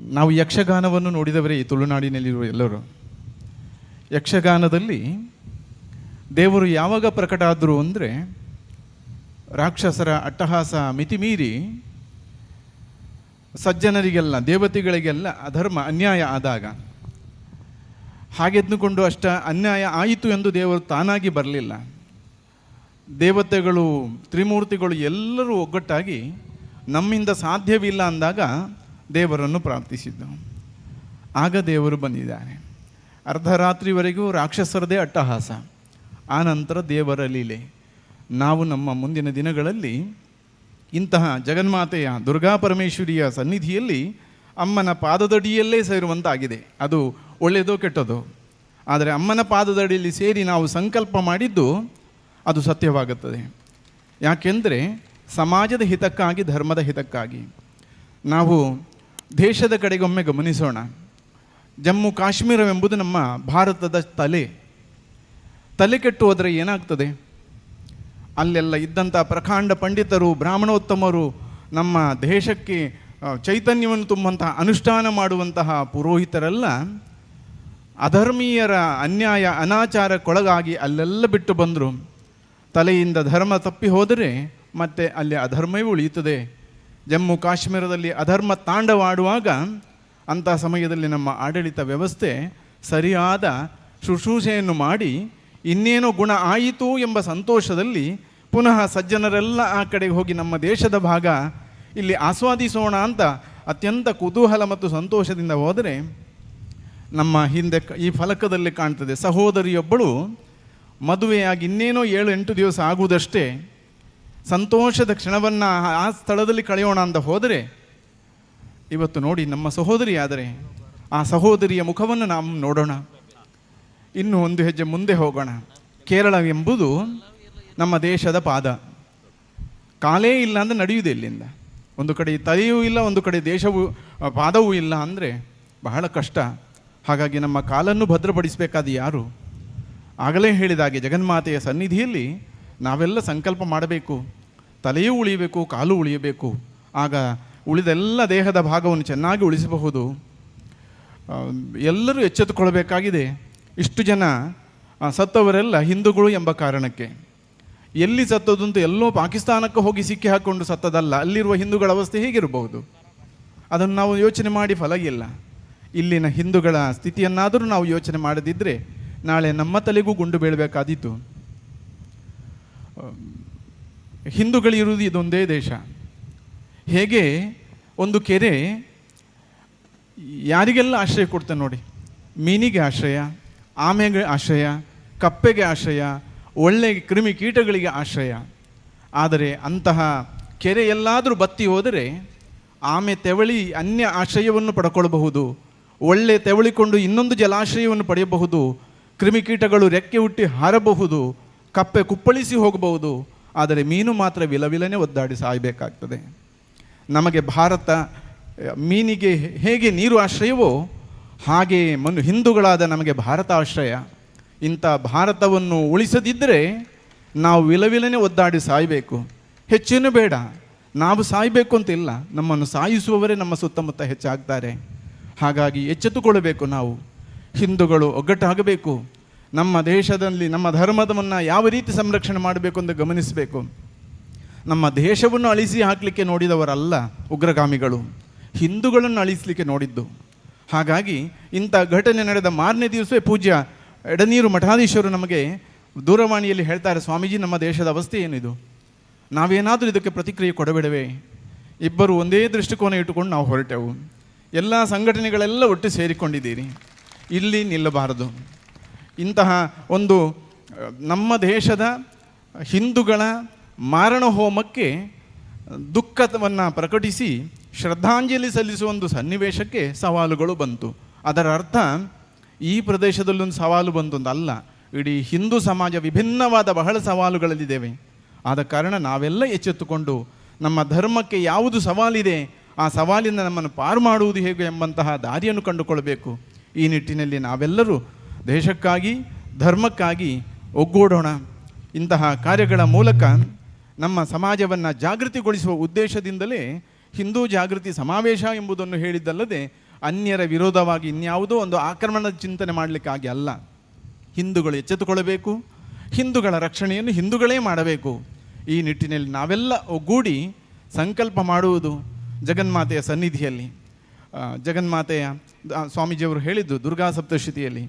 ನಾವು ಯಕ್ಷಗಾನವನ್ನು ನೋಡಿದವರೇ ಈ ತುಳುನಾಡಿನಲ್ಲಿರುವ ಎಲ್ಲರೂ. ಯಕ್ಷಗಾನದಲ್ಲಿ ದೇವರು ಯಾವಾಗ ಪ್ರಕಟ ಆದರು ಅಂದರೆ ರಾಕ್ಷಸರ ಅಟ್ಟಹಾಸ ಮಿತಿಮೀರಿ ಸಜ್ಜನರಿಗೆಲ್ಲ, ದೇವತೆಗಳಿಗೆಲ್ಲ ಅಧರ್ಮ, ಅನ್ಯಾಯ ಆದಾಗ. ಹಾಗೆದ್ದುಕೊಂಡು ಅಷ್ಟ ಅನ್ಯಾಯ ಆಯಿತು ಎಂದು ದೇವರು ತಾನಾಗಿ ಬರಲಿಲ್ಲ. ದೇವತೆಗಳು, ತ್ರಿಮೂರ್ತಿಗಳು ಎಲ್ಲರೂ ಒಗ್ಗಟ್ಟಾಗಿ ನಮ್ಮಿಂದ ಸಾಧ್ಯವಿಲ್ಲ ಅಂದಾಗ ದೇವರನ್ನು ಪ್ರಾರ್ಥಿಸಿದ್ದು ಆಗ ದೇವರು ಬಂದಿದ್ದಾರೆ. ಅರ್ಧರಾತ್ರಿವರೆಗೂ ರಾಕ್ಷಸರದೇ ಅಟ್ಟಹಾಸ. ಆನಂತರ ನಂತರ ದೇವರ ಲೀಲೆ. ನಾವು ನಮ್ಮ ಮುಂದಿನ ದಿನಗಳಲ್ಲಿ ಇಂತಹ ಜಗನ್ಮಾತೆಯ ದುರ್ಗಾ ಪರಮೇಶ್ವರಿಯ ಸನ್ನಿಧಿಯಲ್ಲಿ ಅಮ್ಮನ ಪಾದದಡಿಯಲ್ಲೇ ಸೇರುವಂತಾಗಿದೆ. ಅದು ಒಳ್ಳೆಯದೋ ಕೆಟ್ಟದೋ. ಆದರೆ ಅಮ್ಮನ ಪಾದದಡಿಯಲ್ಲಿ ಸೇರಿ ನಾವು ಸಂಕಲ್ಪ ಮಾಡಿದ್ದು ಅದು ಸತ್ಯವಾಗುತ್ತದೆ. ಯಾಕೆಂದರೆ ಸಮಾಜದ ಹಿತಕ್ಕಾಗಿ, ಧರ್ಮದ ಹಿತಕ್ಕಾಗಿ ನಾವು ದೇಶದ ಕಡೆಗೊಮ್ಮೆ ಗಮನಿಸೋಣ. ಜಮ್ಮು ಕಾಶ್ಮೀರವೆಂಬುದು ನಮ್ಮ ಭಾರತದ ತಲೆ. ತಲೆ ಕೆಟ್ಟು ಹೋದರೆ ಏನಾಗ್ತದೆ? ಅಲ್ಲೆಲ್ಲ ಇದ್ದಂಥ ಪ್ರಕಾಂಡ ಪಂಡಿತರು, ಬ್ರಾಹ್ಮಣೋತ್ತಮರು ನಮ್ಮ ದೇಶಕ್ಕೆ ಚೈತನ್ಯವನ್ನು ತುಂಬುವಂತಹ ಅನುಷ್ಠಾನ ಮಾಡುವಂತಹ ಪುರೋಹಿತರೆಲ್ಲ, ಅಧರ್ಮೀಯರ ಅನ್ಯಾಯ, ಅನಾಚಾರಕ್ಕೊಳಗಾಗಿ ಅಲ್ಲೆಲ್ಲ ಬಿಟ್ಟು ಬಂದರು. ತಲೆಯಿಂದ ಧರ್ಮ ತಪ್ಪಿ ಹೋದರೆ ಮತ್ತೆ ಅಲ್ಲಿ ಅಧರ್ಮವೇ ಉಳಿಯುತ್ತದೆ. ಜಮ್ಮು ಕಾಶ್ಮೀರದಲ್ಲಿ ಅಧರ್ಮ ತಾಂಡವಾಡುವಾಗ ಅಂಥ ಸಮಯದಲ್ಲಿ ನಮ್ಮ ಆಡಳಿತ ವ್ಯವಸ್ಥೆ ಸರಿಯಾದ ಶುಶ್ರೂಷೆಯನ್ನು ಮಾಡಿ ಇನ್ನೇನೋ ಗುಣ ಆಯಿತು ಎಂಬ ಸಂತೋಷದಲ್ಲಿ ಪುನಃ ಸಜ್ಜನರೆಲ್ಲ ಆ ಕಡೆಗೆ ಹೋಗಿ ನಮ್ಮ ದೇಶದ ಭಾಗ ಇಲ್ಲಿ ಆಸ್ವಾದಿಸೋಣ ಅಂತ ಅತ್ಯಂತ ಕುತೂಹಲ ಮತ್ತು ಸಂತೋಷದಿಂದ ಹೋದರೆ ನಮ್ಮ ಹಿಂದೆ ಈ ಫಲಕದಲ್ಲಿ ಕಾಣ್ತದೆ ಸಹೋದರಿಯೊಬ್ಬಳು ಮದುವೆಯಾಗಿ ಇನ್ನೇನೋ ಏಳು ಎಂಟು ದಿವಸ ಆಗುವುದಷ್ಟೇ ಸಂತೋಷದ ಕ್ಷಣವನ್ನು ಆ ಸ್ಥಳದಲ್ಲಿ ಕಳೆಯೋಣ ಅಂತ ಹೋದರೆ, ಇವತ್ತು ನೋಡಿ ನಮ್ಮ ಸಹೋದರಿ ಆದರೆ, ಆ ಸಹೋದರಿಯ ಮುಖವನ್ನು ನಾವು ನೋಡೋಣ. ಇನ್ನು ಒಂದು ಹೆಜ್ಜೆ ಮುಂದೆ ಹೋಗೋಣ. ಕೇರಳ ಎಂಬುದು ನಮ್ಮ ದೇಶದ ಪಾದ. ಕಾಲೇ ಇಲ್ಲ ಅಂದರೆ ನಡೆಯುವುದೇ ಇಲ್ಲಿಂದ. ಒಂದು ಕಡೆ ತಲೆಯೂ ಇಲ್ಲ, ಒಂದು ಕಡೆ ದೇಶವೂ ಪಾದವೂ ಇಲ್ಲ ಅಂದರೆ ಬಹಳ ಕಷ್ಟ. ಹಾಗಾಗಿ ನಮ್ಮ ಕಾಲನ್ನು ಭದ್ರಪಡಿಸಬೇಕಾದ ಯಾರು? ಆಗಲೇ ಹೇಳಿದಾಗೆ ಜಗನ್ಮಾತೆಯ ಸನ್ನಿಧಿಯಲ್ಲಿ ನಾವೆಲ್ಲ ಸಂಕಲ್ಪ ಮಾಡಬೇಕು, ತಲೆಯೂ ಉಳಿಯಬೇಕು, ಕಾಲು ಉಳಿಯಬೇಕು. ಆಗ ಉಳಿದೆಲ್ಲ ದೇಹದ ಭಾಗವನ್ನು ಚೆನ್ನಾಗಿ ಉಳಿಸಬಹುದು. ಎಲ್ಲರೂ ಎಚ್ಚೆತ್ತುಕೊಳ್ಬೇಕಾಗಿದೆ. ಇಷ್ಟು ಜನ ಸತ್ತವರೆಲ್ಲ ಹಿಂದೂಗಳು ಎಂಬ ಕಾರಣಕ್ಕೆ. ಎಲ್ಲಿ ಸತ್ತದಂತೂ ಎಲ್ಲೋ ಪಾಕಿಸ್ತಾನಕ್ಕೆ ಹೋಗಿ ಸಿಕ್ಕಿ ಹಾಕ್ಕೊಂಡು ಸತ್ತದಲ್ಲ, ಅಲ್ಲಿರುವ ಹಿಂದೂಗಳ ಅವಸ್ಥೆ ಹೇಗಿರಬಹುದು? ಅದನ್ನು ನಾವು ಯೋಚನೆ ಮಾಡಿ ಫಲ ಇಲ್ಲ. ಇಲ್ಲಿನ ಹಿಂದೂಗಳ ಸ್ಥಿತಿಯನ್ನಾದರೂ ನಾವು ಯೋಚನೆ ಮಾಡದಿದ್ದರೆ ನಾಳೆ ನಮ್ಮ ತಲೆಗೂ ಗುಂಡು ಬೀಳಬೇಕಾದೀತು. ಹಿಂದೂಗಳಿರುವುದು ಇದೊಂದೇ ದೇಶ. ಹೇಗೆ ಒಂದು ಕೆರೆ ಯಾರಿಗೆಲ್ಲ ಆಶ್ರಯ ಕೊಡ್ತೇನೆ ನೋಡಿ. ಮೀನಿಗೆ ಆಶ್ರಯ, ಆಮೆಗೆ ಆಶ್ರಯ, ಕಪ್ಪೆಗೆ ಆಶ್ರಯ, ಒಳ್ಳೆ ಕ್ರಿಮಿ ಕೀಟಗಳಿಗೆ ಆಶ್ರಯ. ಆದರೆ ಅಂತಹ ಕೆರೆ ಎಲ್ಲಾದರೂ ಬತ್ತಿ ಹೋದರೆ ಆಮೆ ತೆವಳಿ ಅನ್ಯ ಆಶ್ರಯವನ್ನು ಪಡ್ಕೊಳ್ಬಹುದು. ಒಳ್ಳೆ ತೆವಳಿಕೊಂಡು ಇನ್ನೊಂದು ಜಲಾಶ್ರಯವನ್ನು ಪಡೆಯಬಹುದು. ಕ್ರಿಮಿಕೀಟಗಳು ರೆಕ್ಕೆ ಹುಟ್ಟಿ ಹಾರಬಹುದು. ಕಪ್ಪೆ ಕುಪ್ಪಳಿಸಿ ಹೋಗಬಹುದು, ಆದರೆ ಮೀನು ಮಾತ್ರ ವಿಲವಿಲನೆ ಒದ್ದಾಡಿ ಸಾಯಬೇಕಾಗ್ತದೆ. ನಮಗೆ ಭಾರತ, ಮೀನಿಗೆ ಹೇಗೆ ನೀರು ಆಶ್ರಯವೋ, ಹಾಗೆ ಮನು ಹಿಂದೂಗಳಾದ ನಮಗೆ ಭಾರತ ಆಶ್ರಯ. ಇಂಥ ಭಾರತವನ್ನು ಉಳಿಸದಿದ್ದರೆ ನಾವು ವಿಲವಿಲನೆ ಒದ್ದಾಡಿ ಸಾಯಬೇಕು. ಹೆಚ್ಚೇನು ಬೇಡ, ನಾವು ಸಾಯಬೇಕು ಅಂತ ಇಲ್ಲ ನಮ್ಮನ್ನು ಸಾಯಿಸುವವರೇ ನಮ್ಮ ಸುತ್ತಮುತ್ತ ಹೆಚ್ಚಾಗ್ತಾರೆ. ಹಾಗಾಗಿ ಎಚ್ಚೆತ್ತುಕೊಳ್ಳಬೇಕು ನಾವು. ಹಿಂದೂಗಳು ಒಗ್ಗಟ್ಟಾಗಬೇಕು. ನಮ್ಮ ದೇಶದಲ್ಲಿ, ನಮ್ಮ ಧರ್ಮದವನ್ನು ಯಾವ ರೀತಿ ಸಂರಕ್ಷಣೆ ಮಾಡಬೇಕು ಅಂತ ಗಮನಿಸಬೇಕು? ನಮ್ಮ ದೇಶವನ್ನು ಅಳಿಸಿ ಹಾಕಲಿಕ್ಕೆ ನೋಡಿದವರಲ್ಲ ಉಗ್ರಗಾಮಿಗಳು. ಹಿಂದೂಗಳನ್ನು ಅಳಿಸಲಿಕ್ಕೆ ನೋಡಿದ್ದು. ಹಾಗಾಗಿ ಇಂಥ ಘಟನೆ ನಡೆದ ಮಾರನೇ ದಿವಸವೇ ಪೂಜ್ಯ ಎಡನೀರು ಮಠಾಧೀಶರು ನಮಗೆ ದೂರವಾಣಿಯಲ್ಲಿ ಹೇಳ್ತಾರೆ, ಸ್ವಾಮೀಜಿ, ನಮ್ಮ ದೇಶದ ಅವಸ್ಥೆ ಏನಿದು? ನಾವೇನಾದರೂ ಇದಕ್ಕೆ ಪ್ರತಿಕ್ರಿಯೆ ಕೊಡಬೇಡವೇ? ಇಬ್ಬರು ಒಂದೇ ದೃಷ್ಟಿಕೋನ ಇಟ್ಟುಕೊಂಡು ನಾವು ಹೊರಟೆವು. ಎಲ್ಲ ಸಂಘಟನೆಗಳೆಲ್ಲ ಒಟ್ಟು ಸೇರಿಕೊಂಡಿದ್ದೀರಿ. ಇಲ್ಲಿ ನಿಲ್ಲಬಾರದು. ಇಂತಹ ಒಂದು ನಮ್ಮ ದೇಶದ ಹಿಂದುಗಳ ಮಾರಣ ಹೋಮಕ್ಕೆ ದುಃಖವನ್ನು ಪ್ರಕಟಿಸಿ ಶ್ರದ್ಧಾಂಜಲಿ ಸಲ್ಲಿಸುವ ಒಂದು ಸನ್ನಿವೇಶಕ್ಕೆ ಸವಾಲುಗಳು ಬಂತು. ಅದರ ಅರ್ಥ, ಈ ಪ್ರದೇಶದಲ್ಲೊಂದು ಸವಾಲು ಬಂತು ಇಡೀ ಹಿಂದೂ ಸಮಾಜ ವಿಭಿನ್ನವಾದ ಬಹಳ ಸವಾಲುಗಳಲ್ಲಿದ್ದೇವೆ. ಆದ ಕಾರಣ ನಾವೆಲ್ಲ ಎಚ್ಚೆತ್ತುಕೊಂಡು ನಮ್ಮ ಧರ್ಮಕ್ಕೆ ಯಾವುದು ಸವಾಲಿದೆ, ಆ ಸವಾಲಿನ ನಮ್ಮನ್ನು ಪಾರು ಮಾಡುವುದು ಹೇಗೆ ಎಂಬಂತಹ ದಾರಿಯನ್ನು ಕಂಡುಕೊಳ್ಳಬೇಕು. ಈ ನಿಟ್ಟಿನಲ್ಲಿ ನಾವೆಲ್ಲರೂ ದೇಶಕ್ಕಾಗಿ, ಧರ್ಮಕ್ಕಾಗಿ ಒಗ್ಗೂಡೋಣ. ಇಂತಹ ಕಾರ್ಯಗಳ ಮೂಲಕ ನಮ್ಮ ಸಮಾಜವನ್ನು ಜಾಗೃತಿಗೊಳಿಸುವ ಉದ್ದೇಶದಿಂದಲೇ ಹಿಂದೂ ಜಾಗೃತಿ ಸಮಾವೇಶ ಎಂಬುದನ್ನು ಹೇಳಿದ್ದಲ್ಲದೆ, ಅನ್ಯರ ವಿರೋಧವಾಗಿ ಇನ್ಯಾವುದೋ ಒಂದು ಆಕ್ರಮಣದ ಚಿಂತನೆ ಮಾಡಲಿಕ್ಕಾಗಿ ಅಲ್ಲ. ಹಿಂದೂಗಳು ಎಚ್ಚೆತ್ತುಕೊಳ್ಳಬೇಕು. ಹಿಂದೂಗಳ ರಕ್ಷಣೆಯನ್ನು ಹಿಂದೂಗಳೇ ಮಾಡಬೇಕು. ಈ ನಿಟ್ಟಿನಲ್ಲಿ ನಾವೆಲ್ಲ ಒಗ್ಗೂಡಿ ಸಂಕಲ್ಪ ಮಾಡುವುದು ಜಗನ್ಮಾತೆಯ ಸನ್ನಿಧಿಯಲ್ಲಿ. ಜಗನ್ಮಾತೆಯ ಸ್ವಾಮೀಜಿಯವರು ಹೇಳಿದ್ದು ದುರ್ಗಾ ಸಪ್ತಶತಿಯಲ್ಲಿ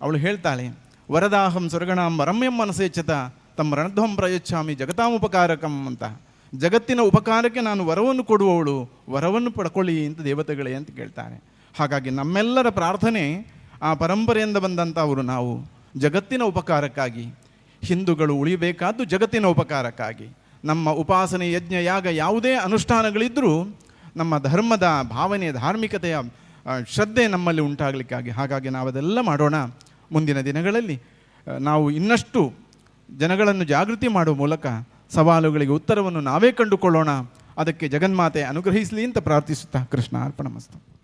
ಅವಳು ಹೇಳ್ತಾಳೆ, ವರದಾಹಂ ಸ್ವರ್ಗಣಾಂ ವರಮ್ಯಂ ಮನಸೇಚ್ಛತ ತಮ್ಮ ರಣಧ್ವಂ ಪ್ರಯಚ್ಛಾಮಿ ಜಗತಾಂ ಉಪಕಾರಕಂ ಅಂತ. ಜಗತ್ತಿನ ಉಪಕಾರಕ್ಕೆ ನಾನು ವರವನ್ನು ಕೊಡುವವಳು, ವರವನ್ನು ಪಡ್ಕೊಳ್ಳಿ ಅಂತ ದೇವತೆಗಳೇ ಅಂತ ಕೇಳ್ತಾರೆ. ಹಾಗಾಗಿ ನಮ್ಮೆಲ್ಲರ ಪ್ರಾರ್ಥನೆ ಆ ಪರಂಪರೆಯಿಂದ ಬಂದಂಥವರು ನಾವು, ಜಗತ್ತಿನ ಉಪಕಾರಕ್ಕಾಗಿ, ಹಿಂದೂಗಳು ಉಳಿಬೇಕಾದ್ದು ಜಗತ್ತಿನ ಉಪಕಾರಕ್ಕಾಗಿ. ನಮ್ಮ ಉಪಾಸನೆ, ಯಜ್ಞ, ಯಾಗ ಯಾವುದೇ ಅನುಷ್ಠಾನಗಳಿದ್ದರೂ ನಮ್ಮ ಧರ್ಮದ ಭಾವನೆ, ಧಾರ್ಮಿಕತೆಯ ಶ್ರದ್ಧೆ ನಮ್ಮಲ್ಲಿ ಉಂಟಾಗಲಿಕ್ಕಾಗಿ. ಹಾಗಾಗಿ ನಾವು ಅದೆಲ್ಲ ಮಾಡೋಣ. ಮುಂದಿನ ದಿನಗಳಲ್ಲಿ ನಾವು ಇನ್ನಷ್ಟು ಜನಗಳನ್ನು ಜಾಗೃತಿ ಮಾಡುವ ಮೂಲಕ ಸವಾಲುಗಳಿಗೆ ಉತ್ತರವನ್ನು ನಾವೇ ಕಂಡುಕೊಳ್ಳೋಣ. ಅದಕ್ಕೆ ಜಗನ್ಮಾತೆ ಅನುಗ್ರಹಿಸಲಿ ಅಂತ ಪ್ರಾರ್ಥಿಸುತ್ತಾ ಕೃಷ್ಣ ಅರ್ಪಣ ಮಸ್ತು.